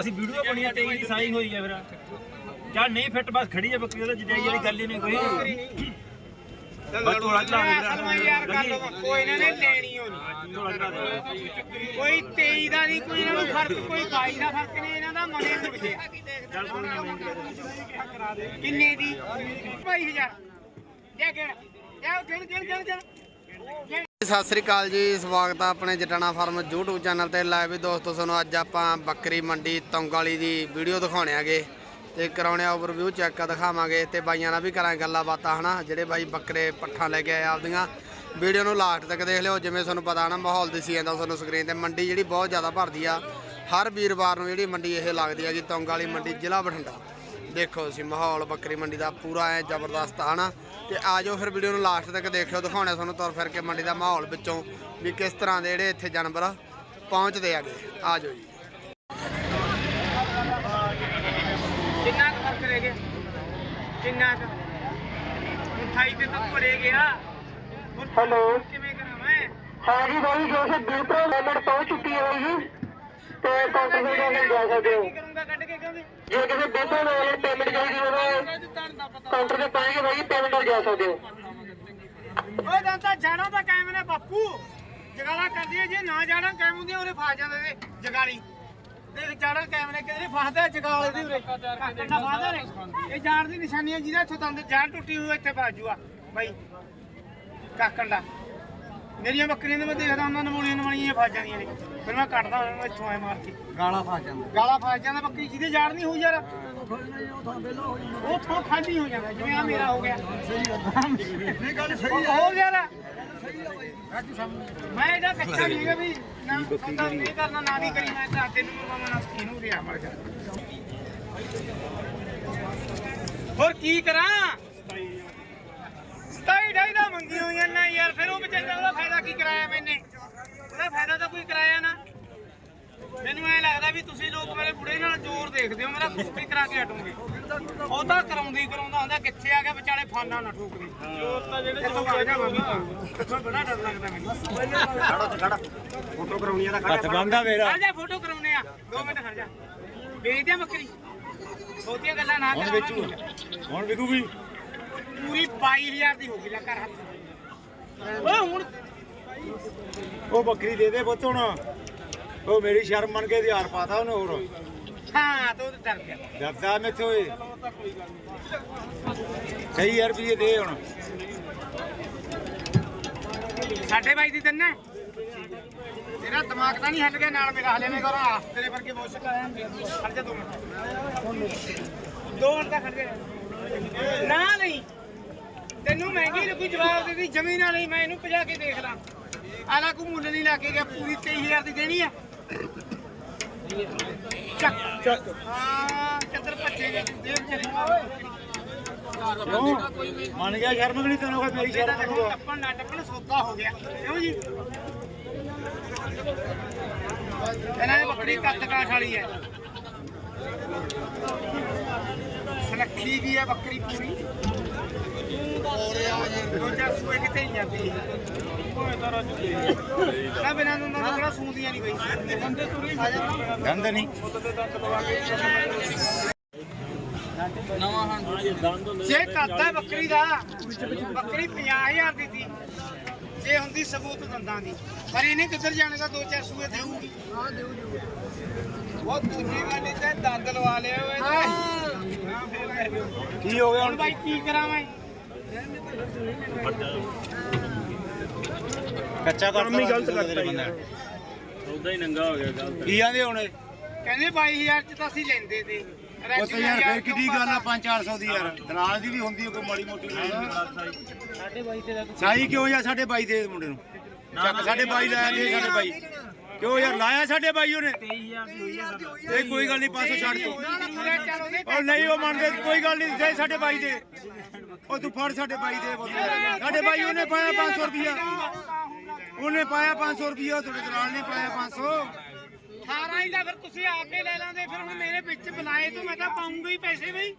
ਅਸੀਂ ਵੀਡੀਓ ਬਣੀ ਆ ਤੇਈ ਦੀ ਸਾਈ ਹੋਈ ਆ ਫਿਰ। ਜਾਂ ਨਹੀਂ ਫਿੱਟ ਬਸ ਖੜੀ ਆ ਬੱਕਰੀ ਉਹਦਾ ਜਿੱਦਾਈ ਵਾਲੀ ਗੱਲ ਹੀ ਨਹੀਂ ਕੋਈ। ਬਸ ਤੋੜਾ ਚੜਾ ਦੇ ਵਿੱਚ ਯਾਰ ਗੱਲ ਕੋਈ ਇਹਨਾਂ ਨੇ ਲੈਣੀ ਹੋਣੀ। ਕੋਈ 23 ਦਾ ਨਹੀਂ ਕੋਈ ਇਹਨਾਂ ਨੂੰ ਫ਼ਰਕ ਕੋਈ 22 ਦਾ ਫ਼ਰਕ ਨਹੀਂ ਇਹਨਾਂ ਦਾ ਮਨੇ ਮੁੜ ਗਿਆ ਕਿੰਨੇ ਦੀ? 22000 ਜਾ ਕੇ ਜਾ ਗਿਣ ਗਿਣ ਗਿਣ ਗਿਣ। ਸਤਿ ਸ੍ਰੀ ਅਕਾਲ ਜੀ, ਸਵਾਗਤ ਆ ਆਪਣੇ ਜਟਾਣਾ ਫਾਰਮ YouTube ਚੈਨਲ ਤੇ। ਲਾਈਵ ਦੋਸਤੋ, ਤੁਹਾਨੂੰ ਅੱਜ ਆਪਾਂ ਬੱਕਰੀ ਮੰਡੀ ਤੰਗ ਵਾਲੀ ਦੀ ਵੀਡੀਓ ਦਿਖਾਉਣੇ ਆਗੇ ਤੇ ਕਰਾਉਣੇ ਓਵਰਵਿਊ ਚੈੱਕ ਦਿਖਾਵਾਂਗੇ ਤੇ ਬਾਈਆਂ ਨਾਲ ਵੀ ਕਰਾਂਗੇ ਗੱਲਾਂ ਬਾਤਾਂ ਹਨਾ? ਜਿਹੜੇ ਬਾਈ ਬੱਕਰੇ ਪੱਠਾਂ ਲੈ ਕੇ ਆਏ ਆਪਦੀਆਂ। ਵੀਡੀਓ ਨੂੰ ਲਾਸਟ ਤੱਕ ਦੇਖ ਲਿਓ, ਜਿਵੇਂ ਤੁਹਾਨੂੰ ਪਤਾ ਨਾ, ਮਾਹੌਲ ਦਿਸੀ ਜਾਂਦਾ ਤੁਹਾਨੂੰ ਸਕਰੀਨ ਤੇ। ਮੰਡੀ ਜਿਹੜੀ ਬਹੁਤ ਜ਼ਿਆਦਾ ਭਰਦੀ ਆ। ਹਰ ਵੀਰਵਾਰ ਨੂੰ ਜਿਹੜੀ ਮੰਡੀ ਇਹ ਲੱਗਦੀ ਹੈਗੀ ਤੰਗ ਵਾਲੀ ਮੰਡੀ, ਜ਼ਿਲ੍ਹਾ ਬਠਿੰਡਾ। ਦੇਖੋ ਤੁਸੀਂ ਮਾਹੌਲ ਬੱਕਰੀ ਮੰਡੀ ਦਾ ਪੂਰਾ ਐ ਜ਼ਬਰਦਸਤ ਆ ਨਾ ਤੇ ਆ ਜਾਓ ਫਿਰ ਵੀਡੀਓ ਨੂੰ ਲਾਸਟ ਤੱਕ ਦੇਖਿਓ ਦਿਖਾਉਣੇ ਤੁਹਾਨੂੰ ਤੁਰ ਫਿਰ ਕੇ ਮੰਡੀ ਦਾ ਮਾਹੌਲ ਵਿੱਚੋਂ ਵੀ ਕਿਸ ਤਰ੍ਹਾਂ ਦੇ ਜਿਹੜੇ ਇੱਥੇ ਜਾਨਵਰ ਪਹੁੰਚਦੇ ਆਗੇ ਆ ਜਾਓ ਜੀ। ਕਿੰਨਾ ਕੁ ਫ਼ਰਕ ਰਹਿ ਗਿਆ ਕਿੰਨਾ ਕੁ। ਮਿਠਾਈ ਤੇ ਤਾਂ ਭਰੇ ਗਿਆ। ਹੈਲੋ ਕਿਵੇਂ ਕਰਾਂ ਮੈਂ? ਹਾਂ ਜੀ ਬਾਈ ਜੋ ਸੇ ਬਿਲਕੁਲ ਲਿਮਟ ਪਹੁੰਚ ਚੁੱਕੀ ਹੈ ਜੀ। ਤੇ ਕਾਊਂਟਰ ਤੇ ਜਾ ਸਕਦੇ ਹੋ। ਕਿਸੇ ਬਿਲਕੁਲ ਵਾਲੇ ਪੇਮੈਂਟ ਚਾਹੀਦੀ ਹੋਵੇ ਕਾਊਂਟਰ ਤੇ ਪਾਏਗੇ ਬਾਈ ਪੇਮੈਂਟ ਕਰ ਜਾ ਸਕਦੇ ਹੋ। ਓਏ ਦੰਤਾ ਜਾਣਾ ਤਾਂ ਕਾਇਮ ਨੇ ਬਾਪੂ। ਜਗਾਲਾ ਕਰਦੀ ਜੇ ਨਾ ਜਾਣਾ ਕਾਇਮ ਹੁੰਦੀ ਉਹਨੇ ਫਸ ਜਾਂਦੇ ਨੇ ਜਗਾਲੀ। ਤੇ ਜਾਣਾ ਕਾਇਮ ਨੇ ਕਿਧਰੇ ਫਸਦਾ ਜਗਾਲੇ ਦੀ ਉਰੇ। ਕੰਡਾ ਫਸਦਾ ਨੇ। ਇਹ ਜਾਣ ਦੀ ਨਿਸ਼ਾਨੀ ਹੈ ਜਿਹਦਾ ਇੱਥੋਂ ਦੰਦ ਜਾਣ ਟੁੱਟੀ ਹੋਈ ਇੱਥੇ ਫਸ ਜੂਆ ਬਾਈ ਕਾਕਣ ਦਾ ਮੇਰੀਆਂ ਬੱਕਰੀਆਂ ਦੇ ਮੈਂ ਦੇਖਦਾ ਉਹਨਾਂ ਨਮੂਲੀਆਂ ਨਮਣੀਆਂ ਫਸ ਜਾਂਦੀਆਂ ਨੇ। ਫਿਰ ਮੈਂ ਕੱਢਦਾ ਉਹਨਾਂ ਨੂੰ ਇੱਥੋਂ ਐ ਮਾਰ ਕੇ। ਗਾਲਾਂ ਫਸ ਜਾਂਦਾ ਗਾਲਾ ਫਸ ਜਾਂਦਾ ਬੱਕਰੀ ਜਿਹਦੇ ਜਾੜ ਨਹੀਂ ਹੋਈ ਯਾਰ। ਉਹ ਥੋੜਾ ਖਾਲੀ ਹੋ ਜਾਂਦਾ ਜਿਵੇਂ ਆ ਮੇਰਾ ਹੋ ਗਿਆ। ਨਹੀਂ ਗੱਲ ਸਹੀ ਹੈ। ਹੋ ਗਿਆ ਨਾ। ਮੈਂ ਇਹਦਾ ਕੱਚਾ ਨਹੀਂ ਹੈਗਾ ਵੀ ਨਾ ਸੌਦਾ ਨਹੀਂ ਕਰਨਾ ਨਾ ਨਹੀਂ ਕਰੀ ਮੈਂ ਤਾਂ ਤੈਨੂੰ ਮੈਂ ਨਾ ਇਹਨੂੰ ਰਿਆ ਮਰ ਗਿਆ ਹੋਰ ਕੀ ਕਰਾਂ ਸਤਾਈ ਢਾਈ ਦਾ ਮੰਗੀ ਹੋਈਆਂ ਨਾ ਯਾਰ ਫਿਰ ਉਹ ਵਿਚਾਰਾ ਉਹਦਾ ਫਾਇਦਾ ਕੀ ਕਰਾਇਆ ਮੈਨੇ? ਉਹਦਾ ਫਾਇਦਾ ਤਾਂ ਕੋਈ ਕਰਾਇਆ ਨਾ। ਮੈਨੂੰ ਐ ਲੱਗਦਾ ਵੀ ਤੁਸੀਂ ਲੋਕ ਮੇਰੇ ਬੁੜੇ ਨਾਲ ਜ਼ੋਰ ਦੇਖਦੇ ਹੋ ਮੇਰਾ ਕੁਸ਼ਤੀ ਕਰਾ ਕੇ ਹਟੋਗੇ। ਉਹ ਤਾਂ ਕਰਾਉਂਦੀ ਕਰਾਉਂਦਾ ਹੁੰਦਾ ਕਿੱਥੇ ਆ ਗਿਆ ਵਿਚਾਲੇ ਫਾਨਾ ਨਾ ਠੋਕ ਦੇ। ਜ਼ੋਰ ਤਾਂ ਜਿਹੜੇ ਜ਼ੋਰ ਆ ਜਾ ਮੰਮੀ ਬੜਾ ਡਰ ਲੱਗਦਾ ਮੈਨੂੰ। ਫੋਟੋ ਕਰਾਉਣੀ ਆ ਤਾਂ ਹੱਥ ਬੰਦਾ ਮੇਰਾ। ਖੜ ਜਾ ਫੋਟੋ ਕਰਾਉਣੇ ਆ। 2 ਮਿੰਟ ਖੜ ਜਾ। ਵੇਚ ਦਿਆਂ ਬੱਕਰੀ। ਬਹੁਤੀਆਂ ਗੱਲਾਂ ਨਾ ਕਰ ਹੁਣ ਵਿਕੂਗੀ। ਪੂਰੀ 22000 ਦੀ ਹੋ ਗਈ ਲੈ ਕਰ ਹੱਥ। ਓਏ ਹੁਣ ਉਹ ਬੱਕਰੀ ਦੇ ਦੇ ਪੁੱਤ ਹੁਣ। ਉਹ ਮੇਰੀ ਸ਼ਰਮ ਮੰਨ ਕੇ ਹਜ਼ਾਰ ਪਾਤਾ ਉਹਨੇ ਹੋਰ। ਹਾਂ ਤੂੰ ਤਾਂ ਡਰ ਗਿਆ। ਡਰਦਾ ਮੈਥੋਂ ਓਏ ਸਹੀ ਯਾਰ ਰੁਪਏ ਦੇ ਹੁਣ। ਸਾਡੇ ਬਾਈ ਦੀ ਦਿਨ ਤੇਰਾ ਦਿਮਾਗ ਤਾਂ ਨਹੀਂ ਹੱਲ ਗਿਆ ਨਾਲ ਮੇਰਾ ਹਲੇ ਮੈਂ ਕਰਾਂ। ਤੇਰੇ ਵਰਗੇ ਮੁਸ਼ਕ ਆਇਆ ਖੜ ਜਾ ਦੋ ਮਿੰਟ। ਦੋ ਮਿੰਟ ਦਾ ਖੜ ਜਾ। ਨਾ ਨਹੀਂ। ਤੈਨੂੰ ਮਹਿੰਗੀ ਲੱਗੂ ਜਵਾਬ ਦੇ ਦੀ। ਜ਼ਮੀਨ ਵਾਲੀ ਮੈਂ ਇਹਨੂੰ ਭਜਾ ਕੇ ਦੇਖ ਲਾਂ। ਆਲਾ ਕੋ ਮੁੱਲ ਨਹੀਂ ਲਾ ਕੇ ਗਿਆ ਪੂਰੀ 23000 ਦੀ ਦੇਣੀ ਆ। ਚੱਕ। ਚੱਕ। ਹਾਂ ਚੱਦਰ ਭੱਜੇ ਦੇ ਚਲੀ ਮੰਨ ਗਿਆ ਸ਼ਰਮ ਵੀ ਨਹੀਂ ਤੈਨੂੰ ਕੋਈ ਮੇਰੀ ਇਹਦਾ ਸ਼ਰਮ ਦੇਖੋ ਮੰਨੂਗਾ ਟੱਪਣ ਨਾ ਟੱਪਣ ਸੌਦਾ ਹੋ ਗਿਆ। ਕਿਉਂ ਜੀ? ਇਹਨਾਂ ਦੀ ਬੱਕਰੀ ਕੱਦ ਕਾਠ ਵਾਲੀ ਹੈ। ਸੁਨੱਖੀ ਵੀ ਹੈ ਬੱਕਰੀ ਪੂਰੀ। ਦੋ ਚਾਰ ਸੂਏ ਕਿਤੇ ਜਾਂਦੀ ਨਾ ਬਿਨਾਂ ਨੂੰ ਨਾ ਕਿਹੜਾ ਸੂੰਦੀਆਂ ਨਹੀਂ ਬਈ ਤੁਰੇ ਜਾ ਗੰਦ ਨਹੀਂ ਜੇ ਕਰਦਾ ਬੱਕਰੀ ਦਾ ਬੱਕਰੀ 50000 ਦੀ ਸੀ। ਜੇ ਹੁੰਦੀ ਸਬੂਤ ਦੰਦਾਂ ਦੀ। ਪਰ ਇਹਨੇ ਕਿੱਧਰ ਜਾਣੇ ਦਾ? ਦੋ ਚਾਰ ਸੂਏ ਦੇਊਗੀ। ਹਾਂ ਦੇਊ ਉਹ ਦੂਜੀ ਗੱਲ ਤੇ ਦੰਦ ਲਵਾ ਲਿਆ ਓਏ ਕੀ ਹੋ ਗਿਆ ਹੁਣ? ਹੁਣ ਬਾਈ ਕੀ ਕਰਾਂ ਮੈਂ? ਕੱਚਾ ਕੰਮ ਹੀ ਗਲਤ ਕਰਤਾ ਸੌਦਾ ਹੀ ਨੰਗਾ ਹੋ ਗਿਆ ਗਲਤ। ਕੀ ਆਂਦੇ ਹੁਣ? ਕਹਿੰਦੇ 22000 ਚ ਤਾਂ ਅਸੀਂ ਲੈਂਦੇ ਤੇ ਉਹ ਤਾਂ ਯਾਰ ਫਿਰ ਕਿੱਡੀ ਗੱਲ ਆ 5-400 ਦੀ ਯਾਰ। ਦਰਾਜ ਦੀ ਵੀ ਹੁੰਦੀ ਹੈ ਕੋਈ ਮਾੜੀ ਮੋਟੀ ਸਾਡੇ ਬਾਈ ਤੇ ਸਾਈ ਕਿਉਂ ਯਾਰ ਸਾਡੇ ਬਾਈ ਦੇ ਮੁੰਡੇ ਨੂੰ? ਚੱਕ ਸਾਡੇ ਬਾਈ ਲਾਇਆ ਦੇ ਸਾਡੇ ਬਾਈ। ਕਿਉਂ ਯਾਰ ਲਾਇਆ ਸਾਡੇ ਬਾਈ ਉਹਨੇ? 23000 ਦੀ ਹੋਈ ਆ ਇਹ ਕੋਈ ਗੱਲ ਨਹੀਂ 500 ਛੱਡ ਤੂੰ। ਉਹ ਨਹੀਂ ਉਹ ਮੰਨਦੇ ਕੋਈ ਗੱਲ ਨਹੀਂ ਦੇ ਸਾਡੇ ਬਾਈ ਦੇ। ਉਹ ਤੂੰ ਫੜ ਸਾਡੇ ਬਾਈ ਦੇ। ਬੋਲ ਸਾਡੇ ਬਾਈ ਉਹਨੇ ਪਾਇਆ 500 ਰੁਪਿਆ ਉਹਨੇ ਪਾਇਆ 500 ਰੁਪਿਆ ਤੁਹਾਡੇ ਦਲਾਲ ਨੇ ਪਾਇਆ 500 18 ਹੀ ਦਾ ਫਿਰ ਤੁਸੀਂ ਆਪੇ ਲੈ ਲਾਂਦੇ ਫਿਰ ਹੁਣ ਮੇਰੇ ਵਿੱਚ ਬੁਲਾਏ ਤੋਂ ਮੈਂ ਤਾਂ ਪਾਉਂਗਾ ਹੀ ਪੈਸੇ ਬਈ।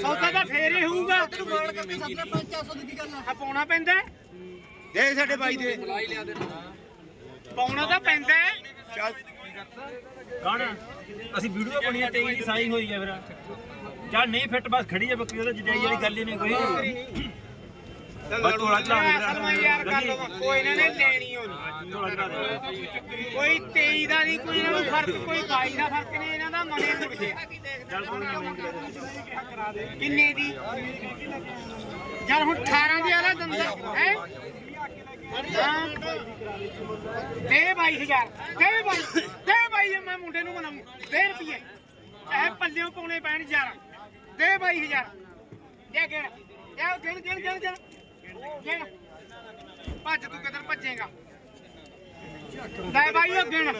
ਸੌਦਾ ਤਾਂ ਫੇਰ ਹੀ ਹੋਊਗਾ। ਆ ਪਾਉਣਾ ਪੈਂਦਾ ਹੈ। ਦੇ ਸਾਡੇ ਬਾਈ ਦੇ। ਪਾਉਣਾ ਤਾਂ ਪੈਂਦਾ ਹੈ। ਚੱਲ। ਕੌਣ ਅਸੀਂ ਵੀਡੀਓ ਬਣੀ ਦੀ ਸਾਈ ਹੋਈ ਆ ਫਿਰ। ਚੱਲ ਨਹੀਂ ਫਿੱਟ ਬਸ ਖੜੀ ਆ ਬੱਕਰੀ ਉਹਦੇ ਜਜਾਈ ਵਾਲੀ ਗੱਲ ਹੀ ਨਹੀਂ ਕੋਈ। ਬਸ ਤੋੜਾ ਚੜਾ ਦੇ ਯਾਰ ਕੋਈ ਇਹਨਾਂ ਨੇ ਲੈਣੀ ਹੋਣੀ ਤੋੜਾ ਚੜਾ ਦੇ ਕੋਈ 23 ਦਾ ਨਹੀਂ ਕੋਈ ਇਹਨਾਂ ਨੂੰ ਫ਼ਰਕ ਕੋਈ 22 ਦਾ ਫ਼ਰਕ ਨਹੀਂ ਇਹਨਾਂ ਦਾ ਮਨੇ ਮੁੜ ਗਿਆ। ਚੱਲ ਕੋਈ ਨਹੀਂ ਮਹਿੰਗੀ ਕਿੰਨੇ ਦੀ? ਯਾਰ ਹੁਣ 18 ਦੀ ਆਲਾ ਦੰਦਾ ਹੈ? ਦੇ 22000 ਦੇ ਬਾਈ ਦੇ ਬਾਈ ਮੈਂ ਮੁੰਡੇ ਨੂੰ ਮਨਾਉਂ ਦੇ ਰੁਪਏ ਚਾਹੇ ਪੱਲਿਓਂ ਪਾਉਣੇ ਪੈਣ ਯਾਰ ਦੇ 22000 ਦੇ ਗਿਣ ਜਾ ਗਿਣ ਗਿਣ ਗਿਣ ਗਿਣ। ਗਿਣ। ਭੱਜ ਤੂੰ ਕਿੱਧਰ ਭੱਜੇਗਾ? ਲੈ ਬਾਈ ਉਹ ਗਿਣ।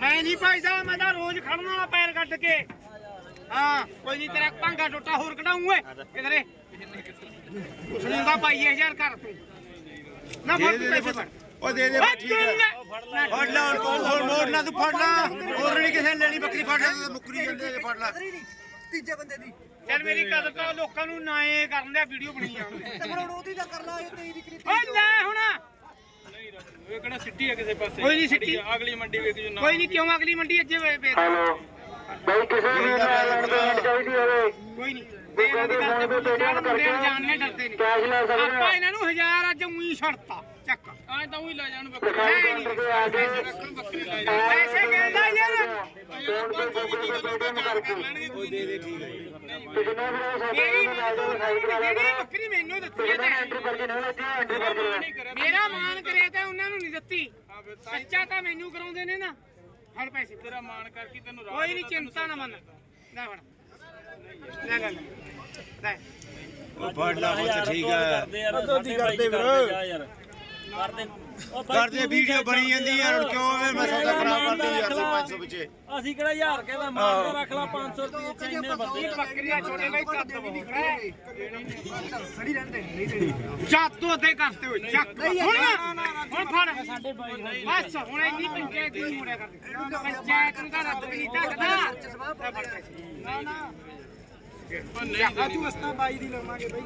ਮੈਂ ਨਹੀਂ ਭੱਜਦਾ ਮੈਂ ਤਾਂ ਰੋਜ਼ ਖੜਨ ਵਾਲਾ ਪੈਰ ਕੱਢ ਕੇ। ਹਾਂ ਕੋਈ ਨਹੀਂ ਤੇਰਾ ਭਾਂਗਾ ਟੋਟਾ ਹੋਰ ਕਢਾਉਂ ਓਏ ਕਿਧਰੇ? ਉਸਨੇ ਦਾ ਪਾਈ ਹਜ਼ਾਰ ਕਰ ਤੂੰ। ਨਾ ਫੜ ਤੂੰ ਪੈਸੇ ਫੜ। ਉਹ ਦੇ ਦੇ ਠੀਕ ਹੈ? ਫੜ ਲੈ ਕੋਲ ਹੋਰ ਮੋੜ ਨਾ ਤੂੰ ਫੜ ਲੈ। ਹੋਰ ਨਹੀਂ ਕਿਸੇ ਨੇ ਲੈਣੀ ਬੱਕਰੀ ਫੜ ਲੈ ਮੁੱਕਰੀ ਜਾਂਦੇ ਫੜ ਲੈ। ਚੱਲ ਮੇਰੀ ਕਦਰ ਕਰ ਲੋਕਾਂ ਨੂੰ ਨਾਏ ਕਰਨ ਦੇ ਵੀਡੀਓ ਬਣੀ ਜਾਂਦੇ ਤੇ ਹੁਣ ਉਹਦੀ ਦਾ ਕਰ ਲਾ ਇਹ ਤੇਰੀ ਦੀ ਓਏ ਲੈ ਹੁਣ। ਇਹ ਕਿਹੜਾ ਸਿੱਟੀ ਆ ਕਿਸੇ ਪਾਸੇ? ਕੋਈ ਨਹੀਂ ਸਿੱਟੀ। ਅਗਲੀ ਮੰਡੀ ਵੇਖ ਜੋ ਕੋਈ ਨਹੀਂ ਕਿਉਂ ਅਗਲੀ ਮੰਡੀ ਅੱਜੇ ਵੇ ਵੇ ਹੈਲੋ ਬਈ ਕਿਸੇ ਨੂੰ ਲੈਣ ਦੇਣ ਚਾਹੀਦੀ ਹੋਵੇ। ਕੋਈ ਨਹੀਂ। ਦੇ ਇਹਨਾਂ ਦੀ ਗੱਲ ਤੇ ਚੱਲ ਮੁੰਡੇ ਜਾਣਨੇ ਡਰਦੇ ਨੇ ਕੈਸ਼ ਲੈ ਸਕਦੇ ਆਪਾਂ ਇਹਨਾਂ ਨੂੰ ਹਜ਼ਾਰ ਅੱਜ ਉਹੀ ਛੱਡਤਾ ਚੱਕ। ਐ ਤਾਂ ਉਹੀ ਲੈ ਜਾਣ ਲੈ ਨਹੀਂ। ਪੈਸੇ ਕਹਿੰਦਾ ਯਾਰ ਫੋਨ ਤੇ ਗੂਗਲ ਪੇ ਪੇਟੀਐਮ ਕਰਕੇ। ਦੇ ਦੇ ਠੀਕ ਹੈ ਕਿੰਨੇ ਵੀ ਸਾਡੇ ਮੇਰੀ ਨਾਲ ਦੋ ਸਾਈਡ ਕਰਾ ਜਿਹੜੀ ਬੱਕਰੀ ਮੈਨੂੰ ਦਿੱਤੀ ਕਰਕੇ ਨਹੀਂ ਕਰਕੇ ਲੈ ਮੇਰਾ ਮਾਨ ਕਰਿਆ ਤੇ ਉਹਨਾਂ ਨੂੰ ਨਹੀਂ ਦਿੱਤੀ। ਸੱਚਾ ਤਾਂ ਮੈਨੂੰ ਕਰਾਉਂਦੇ ਨੇ ਨਾ। ਫੜ ਪੈਸੇ। ਤੇਰਾ ਮਾਨ ਕਰਕੇ ਤੈਨੂੰ ਕੋਈ ਨਹੀਂ ਚਿੰਤਾ ਨਾ ਮੰਨ। ਲੈ ਲੈ ਲੈ ਲੈ। ਲੈ ਉਹ ਫੜ ਲੈ ਉਹ ਠੀਕ ਹੈ ਕਰਦੇ ਯਾਰ ਸਾਡੇ ਕਰਦੇ ਵੀਰ ਯਾਰ ਕਰਦੇ ਉਹ ਬਾਈ ਕਰਦੇ ਵੀਡੀਓ ਬਣੀ ਜਾਂਦੀ ਯਾਰ ਹੁਣ ਕਿਉਂ ਐਵੇਂ ਮੈਂ ਸੌਦਾ ਖਰਾਬ ਕਰਦੀ ਯਾਰ 500 ਵਿੱਚੇ ਅਸੀਂ ਕਿਹੜਾ ਹਜ਼ਾਰ ਕੇ ਦਾ ਮਾਲ ਤਾਂ ਰੱਖ ਲਾ 500 ਰੁਪਏ ਚ ਇੰਨੇ ਬੰਦੇ ਬੱਕਰੀਆਂ ਛੋਟੇ ਬਾਈ ਕੱਦ ਖੜੀ ਰਹਿੰਦੇ ਜਾਤੋਂ ਅੱਧੇ ਕਰਤੇ ਹੋਏ ਚੱਕ ਹੁਣ ਹੁਣ ਫੜ ਸਾਡੇ ਬਾਈ ਬਸ ਹੁਣ ਇੰਨੀ ਪੰਚਾਇਤ ਨਹੀਂ ਮੋੜਿਆ ਕਰਦੇ ਪੰਚਾਇਤ ਨੂੰ ਤਾਂ ਰੱਬ ਵੀ ਨਹੀਂ ਤੱਕਦਾ ਨਾ ਨਾ ਤੂੰ ਅਸਤਾ ਬਾਈ ਦੀ ਲਵਾਂਗੇ ਬਾਈ।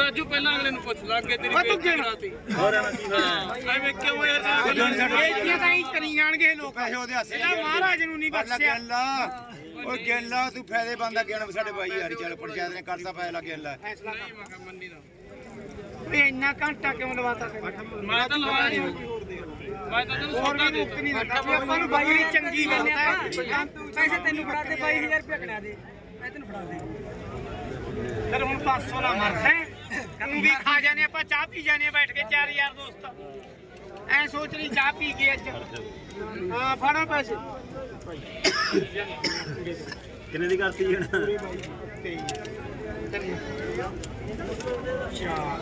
ਰਾਜੂ ਪਹਿਲਾਂ ਅਗਲੇ ਨੂੰ ਪੁੱਛ ਲਾ ਅੱਗੇ ਤੇਰੀ ਉਹ ਤੂੰ ਗਿਣ। ਐਵੇਂ ਕਿਉਂ ਯਾਰ ਬੇਇੱਜ਼ਤੀਆਂ ਤਾਂ ਹੀ ਕਰੀ ਜਾਣਗੇ ਲੋਕ। ਪੈਸੇ ਉਹਦੇ ਹੱਥੇ ਇਹਦਾ ਮਹਾਰਾਜ ਨੂੰ ਨਹੀਂ ਬਖਸ਼ਿਆ। ਗਿਣ ਲਾ। ਓ ਗਿਣ ਲਾ ਤੂੰ ਫਾਇਦੇ ਬੰਦਾ ਗਿਣ। ਸਾਡੇ ਬਾਈ ਯਾਰ ਚੱਲ ਪੰਚਾਇਤ ਨੇ ਕਰਤਾ ਪੈਸੇ ਲਾ ਗਿਣ ਲੈ। ਫੈਸਲਾ ਕਰ ਮੰਨੀ ਦਾ ਇਹ ਇੰਨਾ ਘੰਟਾ ਕਿਉਂ ਲਵਾਤਾ ਤੈਨੂੰ? ਮੈਂ ਤਾਂ ਲਵਾ ਨਹੀਂ ਮੈਂ ਤਾਂ ਤੈਨੂੰ ਵੀ ਮੁਕਤ ਨਹੀਂ ਦਿੰਦਾ ਵੀ ਆਪਾਂ ਨੂੰ ਬਾਈ ਦੀ ਚੰਗੀ ਗੱਲ ਹੈ ਪੈਸੇ ਤੈਨੂੰ ਫੜਾ ਦੇ 22000 ਰੁਪਏ ਕਣਾ ਦੇ ਮੈਂ ਦੇ। ਫਿਰ ਹੁਣ 500 ਨਾ ਮਰਦਾ ਤੂੰ ਵੀ ਖਾ ਜਾਣੇ ਆਪਾਂ ਚਾਹ ਪੀ ਜਾਣੇ ਬੈਠ ਕੇ ਚਾਰ ਯਾਰ ਦੋਸਤ। ਐ ਸੋਚ ਲਈ ਚਾਹ ਪੀ ਕੇ ਅੱਜ। ਹਾਂ ਫੜੋ ਪੈਸੇ। ਕਿੰਨੇ ਦੀ ਕਰਤੀ ਹੁਣ? ਚਾਰ।